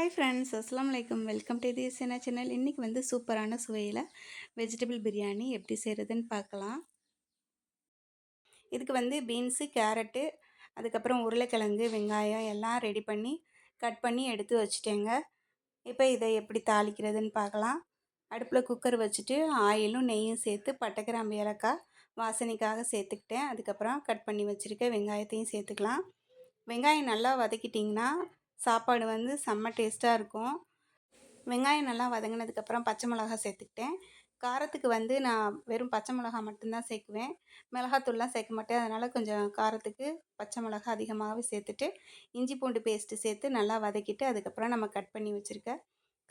Hi friends அஸ்லாம் வலைக்கம் welcome to the சேனா சேனல் இன்றைக்கி வந்து சூப்பரான சுவையில் வெஜிடபிள் பிரியாணி எப்படி செய்கிறதுன்னு பார்க்கலாம். இதுக்கு வந்து பீன்ஸு கேரட்டு அதுக்கப்புறம் உருளைக்கிழங்கு வெங்காயம் எல்லாம் ரெடி பண்ணி கட் பண்ணி எடுத்து வச்சுட்டேங்க. இப்போ இதை எப்படி தாளிக்கிறதுன்னு பார்க்கலாம். அடுப்பில் குக்கர் வச்சுட்டு ஆயிலும் நெய்யும் சேர்த்து பட்டை கிராம்பு ஏலக்காய் வாசனைக்காக சேர்த்துக்கிட்டேன். அதுக்கப்புறம் கட் பண்ணி வச்சுருக்க வெங்காயத்தையும் சேர்த்துக்கலாம். வெங்காயம் நல்லா வதக்கிட்டிங்கன்னா சாப்பாடு வந்து செம்ம டேஸ்ட்டாக இருக்கும். வெங்காயம் நல்லா வதங்கினதுக்கப்புறம் பச்சை மிளகா சேர்த்துக்கிட்டேன். காரத்துக்கு வந்து நான் வெறும் பச்சை மிளகா மட்டும்தான் சேர்க்குவேன். மிளகாத்தூள்லாம் சேர்க்க மாட்டேன். அதனால் கொஞ்சம் காரத்துக்கு பச்சை மிளகா அதிகமாகவே சேர்த்துட்டு இஞ்சி பூண்டு பேஸ்ட்டு சேர்த்து நல்லா வதக்கிட்டு அதுக்கப்புறம் நம்ம கட் பண்ணி வச்சுருக்க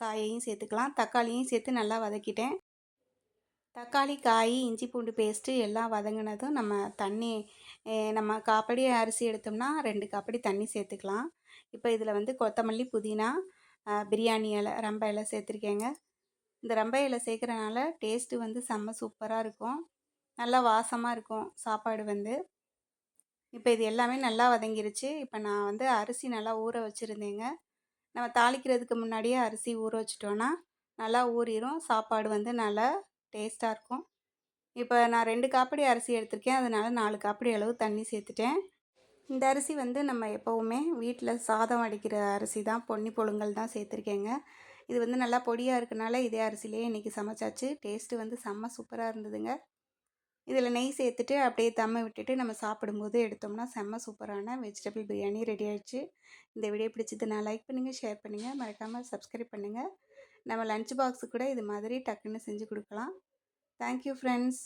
காயையும் சேர்த்துக்கலாம். தக்காளியும் சேர்த்து நல்லா வதக்கிட்டேன். தக்காளி காய் இஞ்சி பூண்டு பேஸ்ட்டு எல்லாம் வதங்கினதும் நம்ம தண்ணி நம்ம காப்படி அரிசி எடுத்தோம்னா ரெண்டு காப்படி தண்ணி சேர்த்துக்கலாம். இப்போ இதில் வந்து கொத்தமல்லி புதினா பிரியாணி இலை ரம்ப இலை சேர்த்துருக்கேங்க. இந்த ரம்ப இலை சேர்க்குறனால டேஸ்ட்டு வந்து செம்ம சூப்பராக இருக்கும். நல்லா வாசமாக இருக்கும் சாப்பாடு வந்து. இப்போ இது எல்லாமே நல்லா வதங்கிருச்சு. இப்போ நான் வந்து அரிசி நல்லா ஊற வச்சுருந்தேங்க. நம்ம தாளிக்கிறதுக்கு முன்னாடியே அரிசி ஊற வச்சிட்டோன்னா நல்லா ஊறிடும் சாப்பாடு வந்து நல்லா டேஸ்ட்டாக இருக்கும். இப்போ நான் ரெண்டு காப்படி அரிசி எடுத்திருக்கேன். அதனால் நாலு காப்படி அளவு தண்ணி சேர்த்துட்டேன். இந்த அரிசி வந்து நம்ம எப்போவுமே வீட்டில் சாதம் அடிக்கிற அரிசி தான். பொன்னி பொழுங்கல் தான் சேர்த்துருக்கேங்க. இது வந்து நல்லா பொடியாக இருக்கனால இதே அரிசிலேயே இன்றைக்கி சமைச்சாச்சு. டேஸ்ட்டு வந்து செம்ம சூப்பராக இருந்ததுங்க. இதில் நெய் சேர்த்துட்டு அப்படியே தம்மை விட்டுட்டு நம்ம சாப்பிடும்போது எடுத்தோம்னா செம்ம சூப்பரான வெஜிடபிள் பிரியாணி ரெடி ஆயிடுச்சு. இந்த வீடியோ பிடிச்சது நான் லைக் பண்ணுங்கள் ஷேர் பண்ணுங்கள் மறக்காமல் சப்ஸ்கிரைப் பண்ணுங்கள் நம்ம லன்ச் பாக்ஸு கூட இது மாதிரி டக்குன்னு செஞ்சு கொடுக்கலாம். Thank you friends